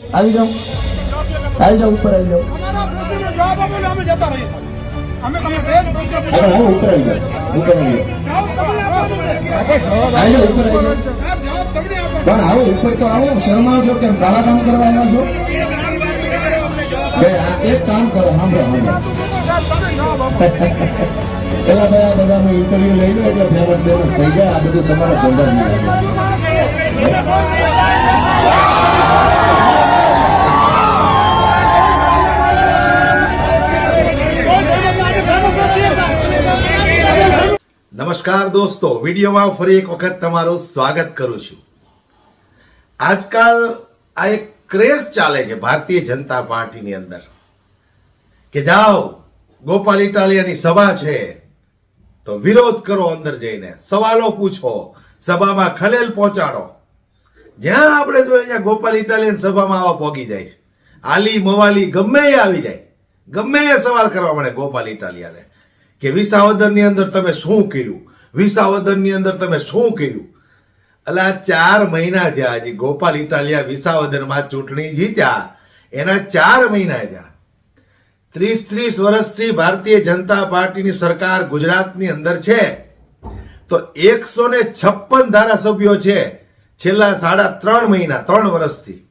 આવી જાઓ. આવી જાઓ ઉપર આવી જાઓ. ઉપર આવી જાઓ. ઉપર આવી જાઓ. ઉપર આવી જાઓ. પણ આવો ઉપર તો આવો. શરમાવો છો કેમ? કાળા કામ કરવા આવ્યા છો? એક કામ કરો સાંભળો સાંભળો. પેલા ભાઈ આ બધાનું ઇન્ટરવ્યુ લઈ લો એટલે ફેમસ ફેમસ થઈ જાય આ બધું તમારા ધંધા નહીં નમસ્કાર દોસ્તો, વિડીયોમાં ફરી એક વખત તમારું સ્વાગત કરું છું. આજકાલ આ એક ક્રેઝ ચાલે છે ભારતીય જનતા પાર્ટીની અંદર. કે જાઓ, ગોપાલ ઇટાલિયાની સભા છે, તો વિરોધ કરો અંદર જઈને, સવાલો પૂછો, સભામાં ખલેલ પહોંચાડો. જ્યાં આપણે જોઈએ ત્યાં ગોપાલ ઇટાલિયન સભામાં આવા પોગી જાય છે. આલી મવાલી ગમે એ આવી જાય. ગમે એ સવાલ કરવા મળે ગોપાલ ઇટાલિયાને. કે વિસાવદરની અંદર તમે શું કર્યું? વિસાવદરની અંદર તમે શું કર્યું? એટલે આ ચાર મહિના થયા હજી. ગોપાલ ઇટાલિયા વિસાવદરમાં ચૂંટણી જીત્યા. એના ચાર મહિના થયા. ત્રીસ ત્રીસ વર્ષથી ભારતીય જનતા પાર્ટીની સરકાર ગુજરાતની અંદર છે. તો એકસો ને છપ્પન ધારાસભ્યો છે છેલ્લા સાડા ત્રણ મહિના, ત્રણ વર્ષથી.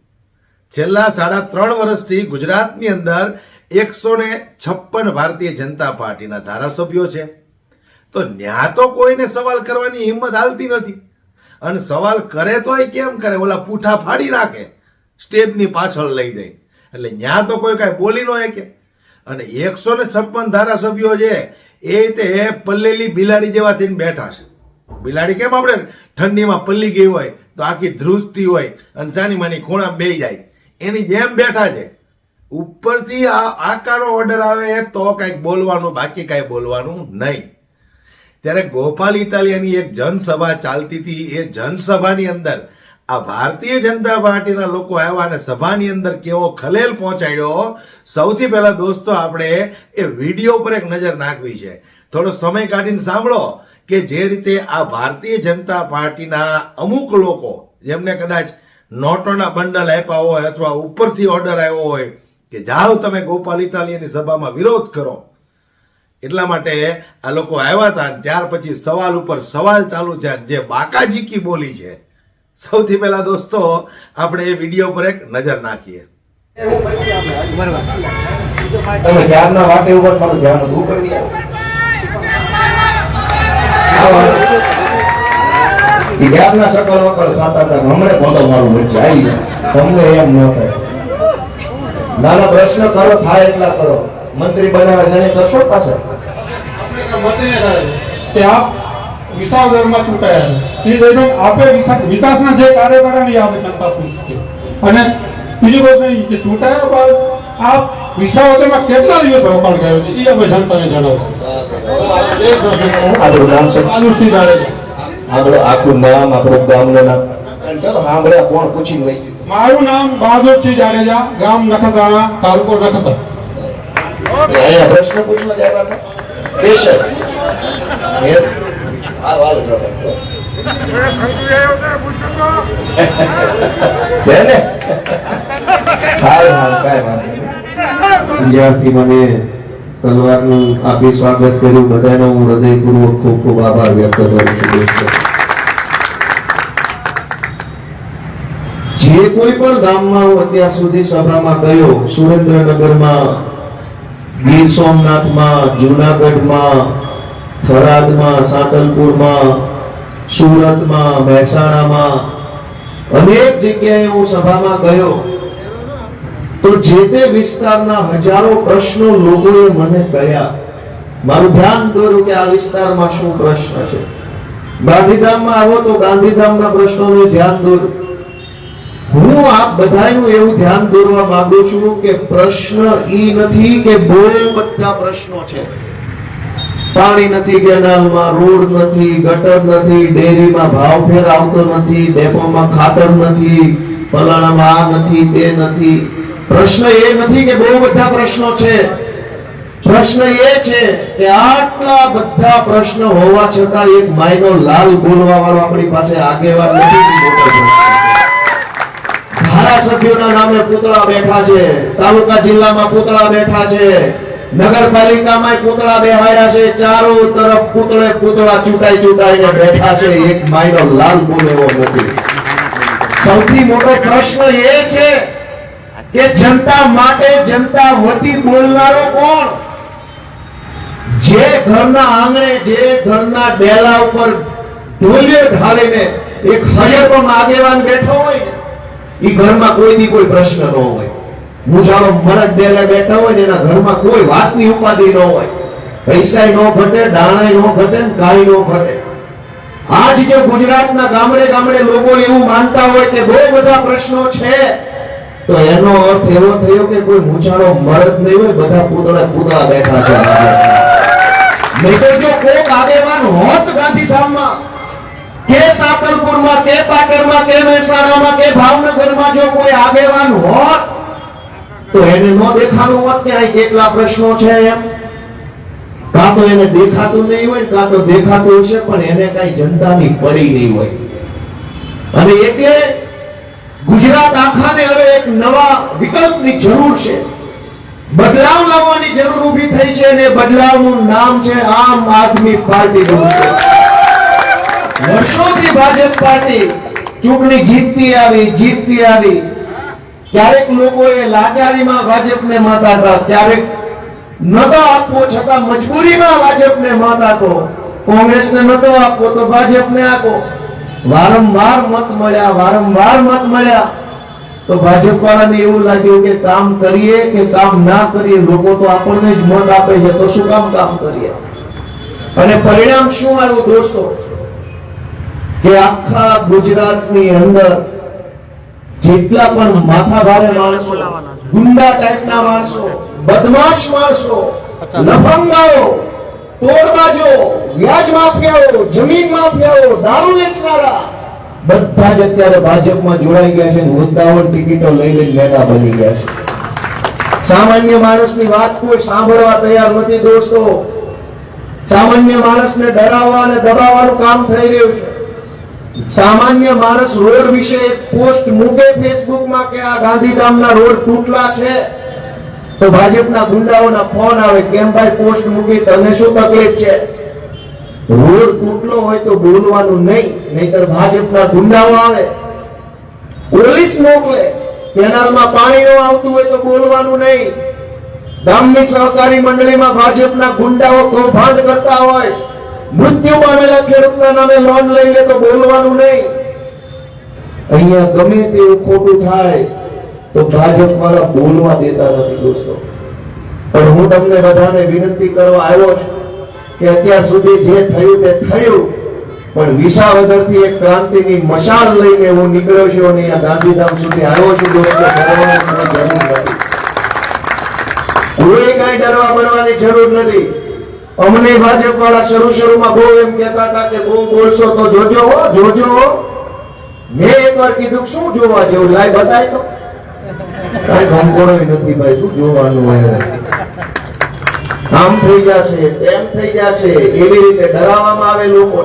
છેલ્લા સાડા ત્રણ વર્ષથી ગુજરાતની અંદર એકસો ને છપ્પન ભારતીય જનતા પાર્ટીના ધારાસભ્યો છે. તો ન્યા તો કોઈને સવાલ કરવાની હિંમત હાલતી નથી. અને સવાલ કરે તોય કેમ કરે? ઓલા પૂઠા ફાડી નાખે, સ્ટેજની પાછળ લઈ જાય. એટલે ન્યા તો કોઈ કાંઈ બોલી ન કે અને એકસો ને છપ્પન ધારાસભ્યો છે, એ રીતે પલ્લેલી બિલાડી જેવા થઈને બેઠા છે. બિલાડી કેમ આપણે ઠંડીમાં પલ્લી ગઈ હોય, તો આખી ધ્રુજતી હોય અને ચાની માની ખૂણા બે જાય. એની જેમ બેઠા છે. ઉપરથી આ આકારો ઓર્ડર આવે તો કંઈક બોલવાનું, બાકી કાંઈ બોલવાનું નહીં. ત્યારે ગોપાલ ઇટાલિયાની એક જનસભા ચાલતી હતી. એ જનસભાની અંદર આ ભારતીય જનતા પાર્ટીના લોકો આવ્યા અને સભાની અંદર કેવો ખલેલ પહોંચાડ્યો. સૌથી પહેલા દોસ્તો, આપણે એ વીડિયો પર એક નજર નાખવી છે. થોડો સમય કાઢીને સાંભળો કે જે રીતે આ ભારતીય જનતા પાર્ટીના અમુક લોકો, જેમને કદાચ નોટોના બંડલ આપ્યા હોય અથવા ઉપરથી ઓર્ડર આવ્યો હોય કે જાઓ તમે ગોપાલ ઇટાલિયાની સભામાં વિરોધ કરો. એટલા માટે આ લોકો આવ્યા હતા ત્યાર પછી સવાલ ઉપર સવાલ ચાલુ થયા જે બાકાજીકી બોલી છે. સૌથી પહેલા દોસ્તો, આપણે એ વીડિયો પર એક નજર નાખીએ. તમને એમ ન થાય. નાના પ્રશ્ન કરો થાય એટલા કરો. મંત્રી બનાવે છે એને કરશો પાછા કે આપ વિસાવદરમાં ચૂંટાયા છે. એ દરમિયાન આપે વિકાસના જે કાર્ય કર્યા એ આપણે જનતા પૂછશે અને બીજી વસ્તુ નહીં કે ચૂંટાયા બાદ આપ વિસાવદરમાં કેટલા દિવસ રોકાણ કર્યો છે? એ આપણે જનતાને જણાવશું. આપણું નામ છે? આલુસિંહ જાડેજા આપણું આખું નામ આપણું ગામનું નામ. સાંભળ્યા કોણ પૂછી ગયું? મારું નામ બહાદુરસિંહ જાડેજા ગામ નખત્રાણા તાલુકો નખત્રા અહીંયા પ્રશ્ન પૂછવા? આ છે. ને? હાલ હાલ કાંઈ. મને તલવારનું આપી સ્વાગત કર્યું. બધાનો હું હૃદયપૂર્વક ખૂબ ખૂબ આભાર વ્યક્ત કરું છું. જે કોઈ પણ ગામમાં હું અત્યાર સુધી સભામાં ગયો, સુરેન્દ્રનગરમાં, ગીર સોમનાથમાં, જુનાગઢમાં, થરાદમાં સાંતલપુરમાં સુરતમાં, મહેસાણામાં, અનેક જગ્યાએ હું સભામાં ગયો. તો જે તે વિસ્તારના હજારો પ્રશ્નો લોકોએ મને કહ્યા મારું ધ્યાન દોર્યું કે આ વિસ્તારમાં શું પ્રશ્ન છે. ગાંધીધામમાં આવો તો ગાંધીધામના પ્રશ્નોનું ધ્યાન દોર્યું. હું આપ બધાનું એવું ધ્યાન દોરવા માંગુ છું કે પ્રશ્ન ઈ નથી કે બહુ બધા પ્રશ્નો છે. પાણી નથી કેનાલમાં, રોડ નથી, ગટર નથી, ડેરીમાં ભાવ ફેર આવતો નથી, ડેપોમાં ખાતર નથી પલાણામાં આ નથી, તે નથી. પ્રશ્ન એ નથી કે બહુ બધા પ્રશ્નો છે. પ્રશ્ન એ છે કે આટલા બધા પ્રશ્ન હોવા છતાં એક માયનો લાલ બોલવા વાળો આપણી પાસે આગેવાન નથી. ધારાસભ્યોના નામે પૂતળા બેઠા છે. તાલુકા જિલ્લામાં પૂતળા બેઠા છે. નગરપાલિકામાં પૂતળા બેહાડ્યા છે. ચારો તરફ પૂતળે પૂતળા ચૂંટાઈ ચૂંટાઈને બેઠા છે. એક માયનો લાલ બોલ એવો નથી સૌથી મોટો પ્રશ્ન એ છે કે જનતા માટે જનતા વતી બોલનારો કોણ? જે ઘરના આંગણે, જે ઘરના ડેલા ઉપર ઢોલિયો ઢાળીને એક હજરપમ આગેવાન બેઠો હોય ઈ ઘરમાં કોઈ દી કોઈ પ્રશ્ન ન હોય. મુજાળો મરદ ડેલે બેઠા હોય ને એના ઘરમાં કોઈ વાતની ઉપાધિ ન હોય. પૈસાય ન ઘટે, દાણાય ન ઘટે કાંઈ ન ઘટે. આજ જો ગુજરાતના ગામડે ગામડે લોકો એવું માનતા હોય કે બહુ બધા પ્રશ્નો છે, તો એનો અર્થ એવો થયો કે કોઈ મૂછાળો મરદ નહીં હોય, બધા પૂતળા પૂતળા બેઠા છે. નહીતર જો કોક આગેવાન હોત કે સાતલપુરમાં કે પાટણમાં કે મહેસાણામાં કે ભાવનગરમાં જો કોઈ આગેવાન હોત, તો એને ન દેખાણું હોત કે અહીં કેટલા પ્રશ્નો છે એમ. કાં તો એને દેખાતું નહીં હોય કાં તો દેખાતું હશે, પણ એને કઈ જનતાની પડી નહીં હોય. અને એટલે ગુજરાત આખાને હવે એક નવા વિકલ્પની જરૂર છે. બદલાવ લાવવાની જરૂર ઊભી થઈ છે અને બદલાવનું નામ છે આમ આદમી પાર્ટી. વર્ષોથી ભાજપ પાર્ટી ચૂંટણી જીતતી આવી જીતતી આવી. ક્યારેક લોકોએ લાચારીમાં ભાજપને મત આપ્યા ક્યારેક નતો આપવો છતાં મજબૂરીમાં ભાજપને મત આપો કોંગ્રેસને નતો આપવો તો ભાજપને આપો. વારંવાર મત મળ્યા, વારંવાર મત મળ્યા. તો ભાજપ વાળાને એવું લાગ્યું કે કામ કરીએ કે કામ ના કરીએ, લોકો તો આપણને જ મત આપે છે, તો શું કામ કામ કરીએ? અને પરિણામ શું આવ્યું દોસ્તો? કે આખા ગુજરાતની અંદર જેટલા પણ માથાભારે માણસો ગુંડા ટાઈપના માણસો બદમાશ માણસો લફંગાઓ તોડબાજો વ્યાજ માફિયાઓ જમીન માફિયાઓ દારૂ વેચનારા બધા જ અત્યારે ભાજપમાં જોડાઈ ગયા છે હોદ્દાઓ ટિકિટો લઈ લઈ નેતા બની ગયા છે. સામાન્ય માણસની વાત કોઈ સાંભળવા તૈયાર નથી દોસ્તો. સામાન્ય માણસને ડરાવવા અને દબાવવાનું કામ થઈ રહ્યું છે. સામાન્ય માણસ રોડ વિશે પોસ્ટ મૂકે ફેસબુકમાં કે આ ગાંધીધામના રોડ તૂટલા છે, તો ભાજપના ગુંડાઓના ફોન આવે, કેમ ભાઈ પોસ્ટ મૂકી? તને શું તકલીફ છે? રોડ તૂટલો હોય તો બોલવાનું નહીં, નહીતર ભાજપના ગુંડાઓ આવે. પોલીસ મોકલે, કેનાલમાં પાણી ન આવતું હોય તો બોલવાનું નહીં. ગામની સહકારી મંડળીમાં ભાજપના ગુંડાઓ કૌભાંડ કરતા હોય. મૃત્યુ પામેલા ખેડૂતના નામે લોન લઈ તો બોલવાનું નહીં. અહીંયા ગમે તેવું ખોટું થાય તો ભાજપ વાળા બોલવા દેતા નથી દોસ્તો. પણ હું તમને બધાને વિનંતી કરવા આવ્યો છું કે અત્યાર સુધી જે થયું તે થયું, પણ વિસાવદરથી એક ક્રાંતિની મશાલ લઈને હું નીકળ્યો છું અને અહીંયા ગાંધીધામ સુધી આવ્યો છું દોસ્તો ડરવાની જરૂર નથી. કોઈ કાંઈ ડરવા બનવાની જરૂર નથી. અમને ભાજપ વાળા શરૂ શરૂમાં બહુ એમ કહેતા હતા કે બહુ બોલશો તો જોજો જોજો હો. મેં એકવાર કીધું શું જોવા જેવું? લાય બતાય તો. કાંઈ ગમકોડો નથી ભાઈ, શું જોવાનું હોય આમ થઈ જશે, તેમ થઈ જશે. એવી રીતે ડરાવવામાં આવે લોકો.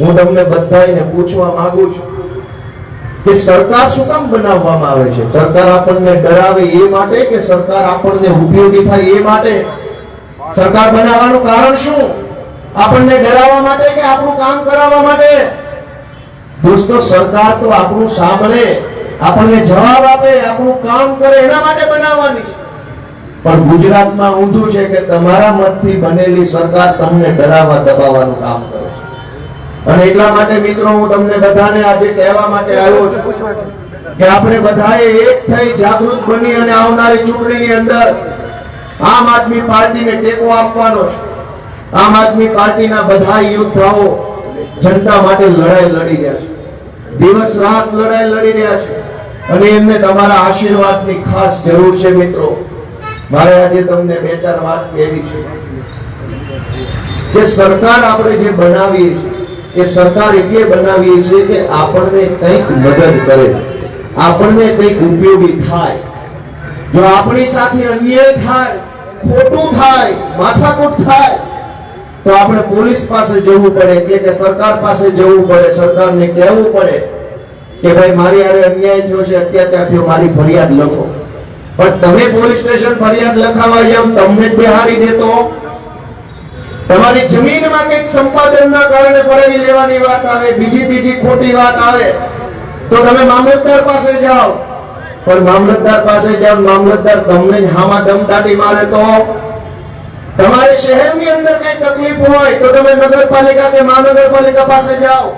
હું તમને બધાને પૂછવા માંગુ છું કે સરકાર શું કામ બનાવવામાં આવે છે? સરકાર આપણને ડરાવે એ માટે કે સરકાર આપણને ઉપયોગી થાય એ માટે? સરકાર બનાવવાનું કારણ શું? આપણને ડરાવવા માટે કે આપણું કામ કરાવવા માટે? દોસ્તો સરકાર તો આપણું સાંભળે આપણને જવાબ આપે આપણું કામ કરે એના માટે બનાવવાની છે. પણ ગુજરાતમાં ઊંધું છે કે તમારા મતથી બનેલી સરકાર તમને ડરાવવા દબાવવાનું કામ કરે છે. અને એટલા માટે મિત્રો હું તમને બધાને આજે કહેવા માટે આવ્યો છું કે આપણે બધાએ એક થઈ જાગૃત બની અને આવનારી ચૂંટણીની અંદર આમ આદમી પાર્ટીને ટેકો આપવાનો છે. આમ આદમી પાર્ટીના બધા યોદ્ધાઓ જનતા માટે લડાઈ લડી રહ્યા છે. દિવસ રાત લડાઈ લડી રહ્યા છે. અને એમને તમારા આશીર્વાદની ખાસ જરૂર છે મિત્રો. મારે આજે તમને બે ચાર વાત કહેવી છે. કે સરકાર આપણે જે બનાવીએ છીએ, એ સરકાર એટલે બનાવીએ છીએ કે આપણને કંઈક મદદ કરે. આપણને કંઈક ઉપયોગી થાય. જો આપણી સાથે અન્યાય થાય, ખોટું થાય, માથાકૂટ થાય, તો આપણે પોલીસ પાસે જવું પડે, એટલે કે સરકાર પાસે જવું પડે, સરકારને કહેવું પડે કે ભાઈ, મારી આરે અન્યાય થયો છે, અત્યાચાર થયો, મારી ફરિયાદ લખો. પણ તમે પોલીસ સ્ટેશન ફરિયાદ લખાવા જાવ તમને જ બેહાડી દેતો. તમારી જમીનમાં કંઈક સંપાદનના કારણે પડાવી લેવાની વાત આવે, બીજી બીજી ખોટી વાત આવે, તો તમે મામલતદાર પાસે જાઓ. પણ મામલતદાર પાસે જ્યાં મામલતદાર તમને જ હામાં દમદાટી મારે તો તમારે શહેરની અંદર કઈ તકલીફ હોય તો તમે નગરપાલિકા કે મહાનગરપાલિકા પાસે જાઓ.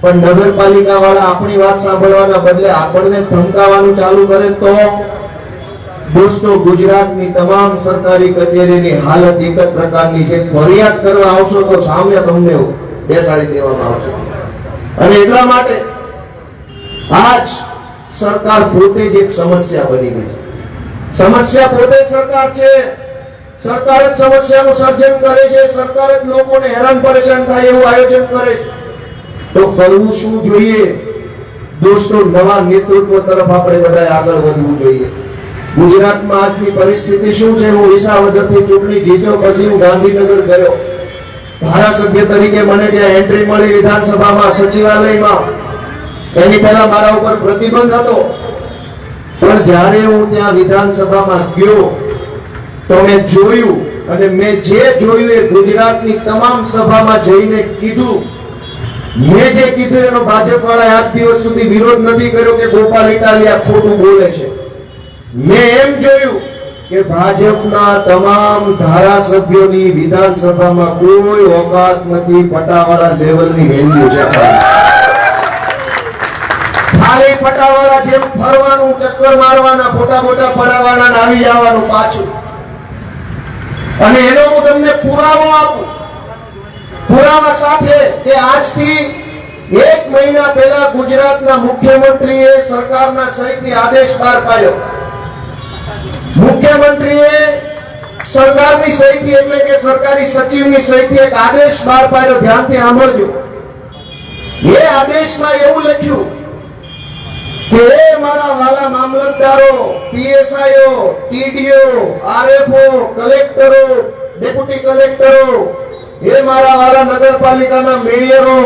પણ નગરપાલિકા વાળા આપણી વાત સાંભળવાના બદલે આપણને ધમકાવાનું ચાલુ કરે તો? દોસ્તો, ગુજરાતની તમામ સરકારી કચેરીની હાલત એક જ પ્રકારની છે. ફરિયાદ કરવા આવશો તો સામે તમને બેસાડી દેવામાં આવશે. અને એટલા માટે આજ સરકાર પોતે જ એક સમસ્યા બની ગઈ છે. સમસ્યા પોતે જ સરકાર છે. સરકાર જ સમસ્યાનું સર્જન કરે છે. સરકાર જ લોકોને હેરાન પરેશાન થાય એવું આયોજન કરે છે. તો કરવું શું જોઈએ? દોસ્તો, નવા નેતૃત્વ તરફ આપણે બધા આગળ વધવું જોઈએ. ગુજરાતમાં આજની પરિસ્થિતિ શું છે? હું વિસાવદરથી ચૂંટણી જીત્યો, પછી હું ગાંધીનગર ગયો. ધારાસભ્ય તરીકે મને ત્યાં એન્ટ્રી મળી વિધાનસભામાં, સચિવાલયમાં. એની પહેલા મારા ઉપર પ્રતિબંધ હતો. પણ જ્યારે હું ત્યાં વિધાનસભામાં ગયો, તો મેં જોયું અને મેં જે જોયું એ ગુજરાતની તમામ સભામાં જઈને કીધું. મેં જે કીધું એનો ભાજપ વાળા આજ દિવસ સુધી વિરોધ નથી કર્યો કે ગોપાલ ઇટાલિયા ખોટું બોલે છે. મેં એમ જોયું કે ભાજપના તમામ ધારાસભ્યોની વિધાનસભામાં કોઈ ઓકાત નથી, પટાવાળા લેવલની વેલ્યુ છે. ખાલી પટાવાળા જેમ ફરવાનું, ચક્કર મારવાના, ફોટા બોટા પડાવવાના આવી જવાનું પાછું. અને એનો હું તમને પુરાવો આપું. પુરાવા સાથે કે આજથી એક મહિના પહેલા ગુજરાતના મુખ્યમંત્રીએ સરકારના સહીથી આદેશ બહાર પાડ્યો. મુખ્યમંત્રીએ સરકારની સહીથી એટલે કે સરકારી સચિવની સહીથી એક આદેશ બહાર પાડ્યો. ધ્યાનથી સાંભળજો. એ આદેશમાં એવું લખ્યું કે મારા વાલા મામલતદારો, પીએસઆઈઓ, ટીડીઓ, આરએફઓ, કલેક્ટરો, ડેપ્યુટી કલેક્ટરો, એ મારા વાલા નગરપાલિકાના મેયરો,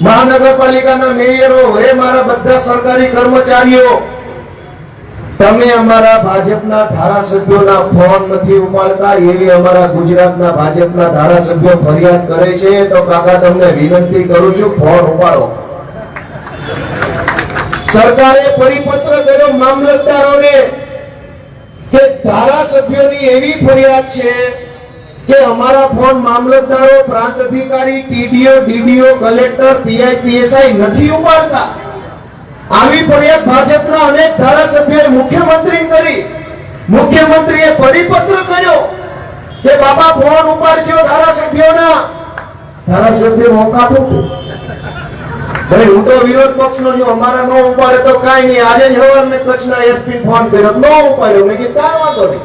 મહાનગરપાલિકાના મેયરો હે મારા બધા સરકારી કર્મચારીઓ, તમે અમારા ભાજપના ધારાસભ્યોના ફોન નથી ઉપાડતા એવી અમારા ગુજરાતના ભાજપના ધારાસભ્યો ફરિયાદ કરે છે, તો કાકા, તમને વિનંતી કરું છું, ફોન ઉપાડો. સરકારે પરિપત્ર કર્યો મામલતદારોને કે ધારાસભ્યોની એવી ફરિયાદ છે કે અમારા ફોન મામલતદારો પ્રાંત અધિકારી TDO, DDO, collector, PI, PSI નથી ઉપાડતા. આવી ફરિયાદ ભાજપના અનેક ધારાસભ્યોએ મુખ્યમંત્રી કરી. મુખ્યમંત્રીએ પરિપત્ર કર્યો કે બાબા ફોન ઉપાડજો ધારાસભ્યોના. ધારાસભ્ય મોકાતું હતું ભાઈ હું તો વિરોધ પક્ષનો છું, અમારા નો ઉપાડે તો કઈ નહીં. આજે જ કચ્છના એસપી ફોન કર્યો. નો ઉપાડ્યો. મેં કીધું, કાંઈ વાંધો નહીં.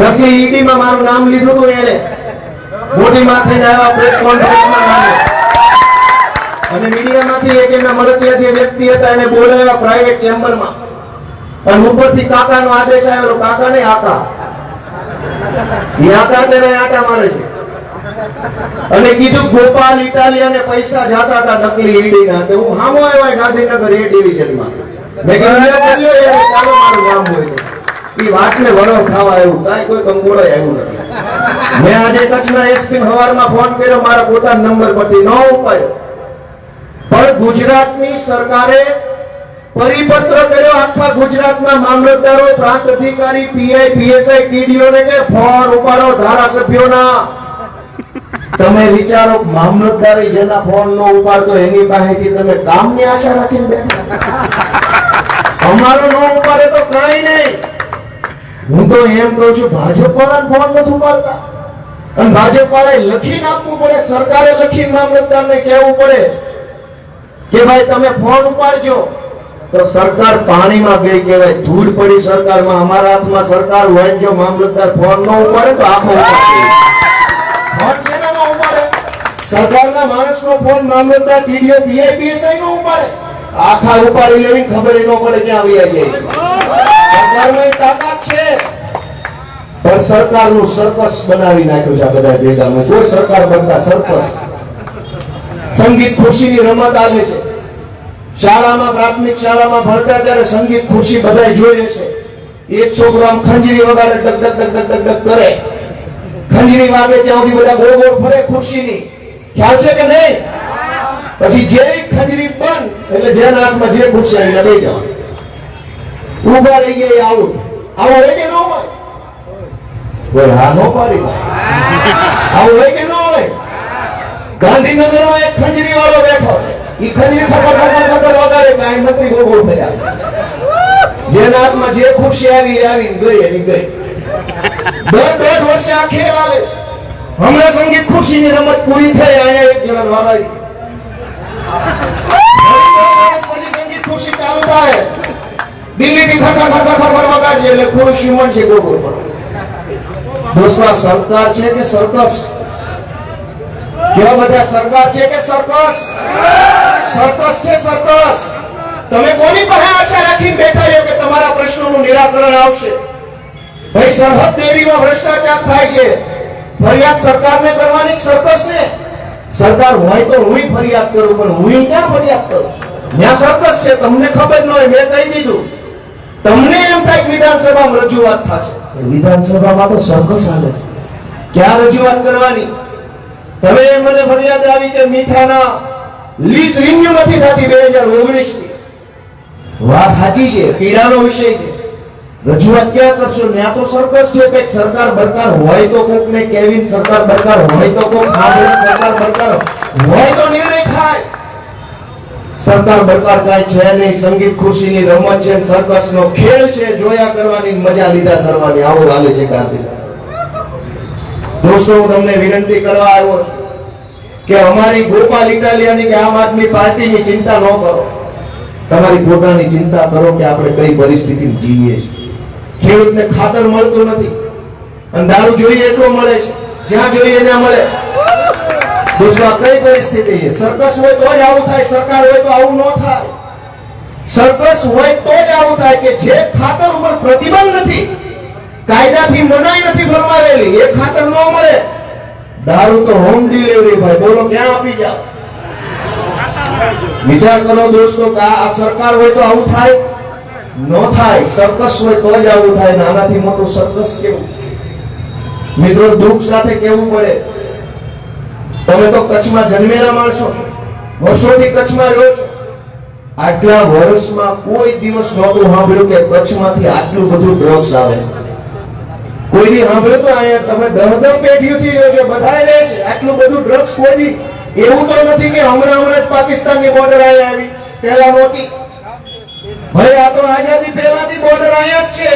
નક્કી ઈડી માં મારું નામ લીધું હતું એને. મોટી માથે આવ્યા પ્રેસ કોન્ફરન્સમાં. અને મીડિયામાંથી એક એમના મળતિયા જે વ્યક્તિ હતા, એને બોલાવ્યા પ્રાઇવેટ ચેમ્બરમાં અને ઉપરથી કાકાનો આદેશ આવેલો. કાકા ને આકા. એ આકા તેને આટા મારે છે. અને કીધું ગોપાલ ઇટાલિયાને પૈસા જાતા હતા નકલી ઈડી ના તે હું હામો આવ્યો ગાંધીનગર એ ડિવિઝનમાં. મેં કીધું મારું નામ હોય ગુજરાતની સરકારે પરિપત્ર કર્યો, આખા ગુજરાતના મામલતદારો, પ્રાંત અધિકારી, પીઆઈ, પીએસઆઈ ટીડીઓ ને કે ફોન ઉપાડો ધારાસભ્યોના. તમે વિચારો, મામલતદાર જેના ફોન નો ઉપાડતો એની પાસેથી તમે કામની આશા રાખીને અમારો નો ઉપાડે તો કઈ નહીં. હું તો એમ કહું છું ભાજપ વાળા ફોન નથી ઉપાડતા. અને ભાજપ વાળા લખીને આપવું પડે, સરકારે લખીને મામલતદારને કહેવું પડે કે ભાઈ તમે ફોન ઉપાડજો. તો સરકાર પાણીમાં ગઈ કહેવાય, ધૂળ પડી સરકારમાં. અમારા હાથમાં સરકાર હોય જો મામલતદાર ફોન ન ઉપાડે તો આખો ફોન છે? સરકારના માણસનો ફોન મામલતદાર ટીડીઓ પીઆઈપીએસઆઈ નો ઉપાડે આખા ઉપાડી લેવી ખબર ન પડે ક્યાં આવી ગઈ સરકારમાં તાકાત છે પણ સરકારનું સર્કસ બનાવી નાખ્યું છે આ બધા ભેગા કોઈ સરકાર બનતા સર્કસ સંગીત ખુશીની રમત આવે છે શાળામાં પ્રાથમિક શાળામાં ભણતા ત્યારે સંગીત ખુરશી બધાય જોઈએ છે એક છોકરો આમ ખંજરી વગાડે ડગ ડગ ડગ ડગ ડગ કરે ખંજરી વાગે ત્યાં સુધી બધા ગોળ ગોળ ફરે ખુરશીની ખ્યાલ છે કે નહીં? પછી જે ખંજરી બંધ એટલે જેના હાથમાં જે ખુરશી આવીને લઈ જવા ઊભા રહી ગયા આવું. આવું હોય કે ન હોય? કોઈ હા, નો પાડી આવું હોય કે ન હોય? ગાંધીનગરમાં એક ખંજરી વાળો બેઠો છે. એ ખંજરી ખબર ખબર ખબર વગાડે ગાય મંત્રી ગોળ ગોળ ફર્યા જેના હાથમાં જે ખુરશી આવી, એ આવીને ગઈ, એની ગઈ. દર દોઢ વર્ષે આ ખેલ આવે છે. હમણાં સંગીત ખુરશીની રમત પૂરી થઈ, અહીંયા એક જણા દ્વારા પછી સંગીત ખુશી ચાલુ થાય. દિલ્હીથી ખડખડ ખડખડ ખડખડ વગાડશે એટલે ખુરશી મળશે ગોળ ગોળ ફરવા. દોસ્તો સરકાર છે કે સરકસ? કેવા બધા સરકાર છે કે સર્કસ? સર્કસ છે સર્કસ. તમે કોની પાસે આશા રાખીને બેઠા છો કે તમારા પ્રશ્નોનું નિરાકરણ આવશે? ભાઈ, સરહદ ડેરીમાં ભ્રષ્ટાચાર થાય છે. ફરિયાદ સરકારને કરવાની સર્કસને સરકાર હોય તો હું ફરિયાદ કરું પણ હું ક્યાં ફરિયાદ કરું? ત્યાં સરકસ છે તમને ખબર ન હોય મેં કહી દીધું. તમને એમ થાય વિધાનસભામાં રજૂઆત થશે. વિધાનસભામાં તો સર્કસ હાલે. છે. ક્યાં રજૂઆત કરવાની? હવે મને ફરિયાદ આવી કે મીઠાના લીઝ રિન્યુ નથી થતી બે હજાર ઓગણીસની વાત સાચી છે પીડાનો વિષય છે. રજૂઆત ક્યાં કરશો? ત્યાં તો સરકસ છે, કંઈક સરકાર બરકાર હોય તો કોક ને કેવિન સરકાર બરકાર હોય તો કોક સાંભળે સરકાર બરકાર હોય તો નિર્ણય થાય. સરકાર બરકાર કાય છે નહીં, સંગીત ખુરશીની રમત છે સરકસ નો ખેલ છે, જોયા કરવાની મજા લીધા કરવાની. આવું હાલે છે ગાંધી. દોસ્તો, હું તમને વિનંતી કરવા આવ્યો છું કે અમારી ગોપાલ ઇટાલિયાની કે આમ આદમી પાર્ટીની ચિંતા ન કરો. તમારી પોતાની ચિંતા કરો કે આપણે કઈ પરિસ્થિતિ જીવીએ છીએ. ખેડૂતને ખાતર મળતું નથી. અને દારૂ જોઈએ એટલો મળે છે. જ્યાં જોઈએ ત્યાં મળે. દોસ્તો કઈ પરિસ્થિતિ છે? સર્કસ હોય તો જ આવું થાય, સરકાર હોય તો આવું ન થાય. સર્કસ હોય તો જ આવું થાય કે જે ખાતર ઉપર પ્રતિબંધ નથી, કાયદાથી મનાઈ નથી ફરમાવેલી, એ ખાતર ન મળે. દારૂ તો હોમ ડિલિવરી ભાઈ, બોલો ક્યાં આપી જાઓ? વિચાર કરો દોસ્તો કે આ આ સરકાર હોય તો આવું થાય? ન થાય સરકસ હોય તો જ આવું થાય, નાનાથી મોટું સરકસ કેવું? મિત્રો, દુઃખ સાથે કેવું પડે? તમે તો કચ્છમાં જન્મેલા માણસો. વર્ષોથી કચ્છમાં રહ્યો છો. આટલા વર્ષમાં કોઈ દિવસ નહોતું સાંભળ્યું કે કચ્છમાંથી આટલું બધું ડ્રગ્સ આવે. કોઈ દી સાંભળ્યું તો અહીંયા તમે દહ દહ પેઢીઓથી રહ્યો છો બધાએ લે છે. આટલું બધું ડ્રગ્સ કોઈ દી એવું તો નથી કે હમણાં હમણાં જ પાકિસ્તાનની બોર્ડર અહીંયા આવી. પહેલા નહોતી. ભાઈ, આ તો આઝાદી પહેલાથી બોર્ડર અહીંયા જ છે.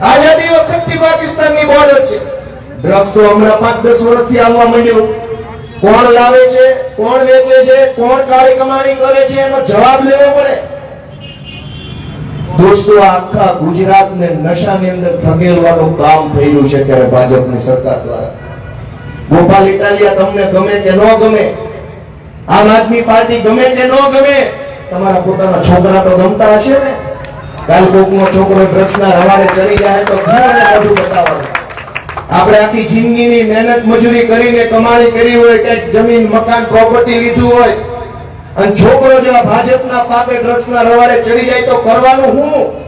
આઝાદી વખતથી પાકિસ્તાનની બોર્ડર છે. ડ્રગ્સ તો હમણાં પાંચ દસ વર્ષથી આવવા માંડ્યું. કોણ લાવે છે, કોણ વેચે છે, કોણ કાળી કમાણી કરે છે, એનો જવાબ લેવો પડે. દોસ્તો, આખા ગુજરાતને નશાની અંદર ધકેલવાનું કામ થઈ છે ત્યારે ભાજપની સરકાર દ્વારા. ગોપાલ ઇટાલિયા તમને ગમે કે ન ગમે? આમ આદમી પાર્ટી ગમે કે ન ગમે? તમારા પોતાના છોકરા તો ગમતા હશે ને? કાલ કોકનો છોકરો ડ્રગ્સના રવાડે ચડી જાય તો ઘણું બધું બતાવવાનું. આપણે આખી જિંદગીની મહેનત મજૂરી કરીને કમાણી કરી હોય કંઈક જમીન, મકાન પ્રોપર્ટી લીધું હોય, અને છોકરો જેવા ભાજપના પાપે ડ્રગ્સના રવાડે ચડી જાય તો કરવાનું હું?